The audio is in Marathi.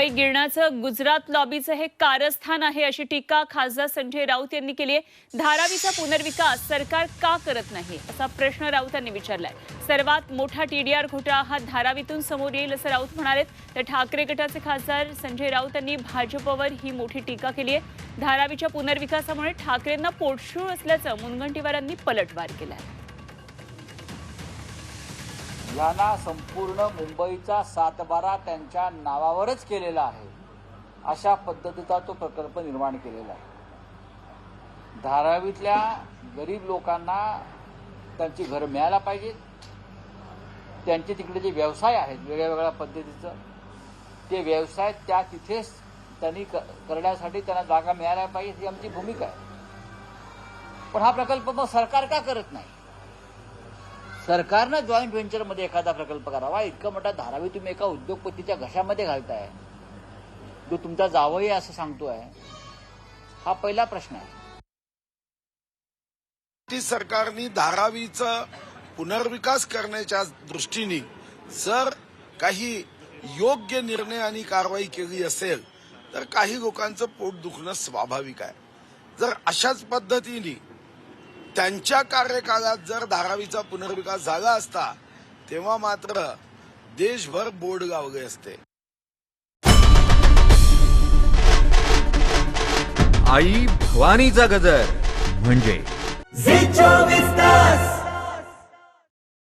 मुंबई गिरणाचं गुजरात लॉबीचं हे कारस्थान आहे अशी टीका खासदार संजय राऊत यांनी केली आहे. धारावीचा पुनर्विकास सरकार का करत नाही? असा प्रश्न राऊतांनी विचारलाय. सर्वात मोठा टीडीआर घोटाळा हा धारावीतून समोर येईल असं राऊत म्हणाले तर ठाकरे गटाचे खासदार संजय राऊत यांनी भाजपवर ही मोठी टीका केली आहे. धारावीच्या पुनर्विकासामुळे ठाकरेंना पोटशूळ असल्याचं मुनगंटीवारांनी पलटवार केलाय. यांना संपूर्ण मुंबईचा सातबारा त्यांच्या नावावरच केलेला आहे. अशा पद्धतीचा तो प्रकल्प निर्माण केलेला आहे. धारावीतल्या गरीब लोकांना त्यांची घरं मिळायला पाहिजेत. त्यांचे तिकडे जे व्यवसाय आहेत वेगळ्या वेगळ्या पद्धतीचं ते व्यवसाय त्या तिथेच त्यांनी क- करण्यासाठी त्यांना जागा मिळायला पाहिजे ही आमची भूमिका आहे. पण हा प्रकल्प मग सरकार का करत नाही? सरकारनं जॉईंट व्हेंचरमध्ये एखादा प्रकल्प करावा. इतकं मोठा धारावी तुम्ही एका उद्योगपतीच्या घशामध्ये घालताय. जो तुमचा जावई असं सांगतोय. हा पहिला प्रश्न आहे. सरकारने धारावीचं पुनर्विकास करण्याच्या दृष्टीने जर काही योग्य निर्णय आणि कारवाई केली असेल तर काही लोकांचं पोट दुखणं स्वाभाविक आहे. जर अशाच पद्धतीने त्यांच्या कार्यकाळात जर धारावीचा पुनर्विकास झाला असता तेव्हा मात्र देशभर बोर्ड लावले असते. आई भवानीचा गजर म्हणजे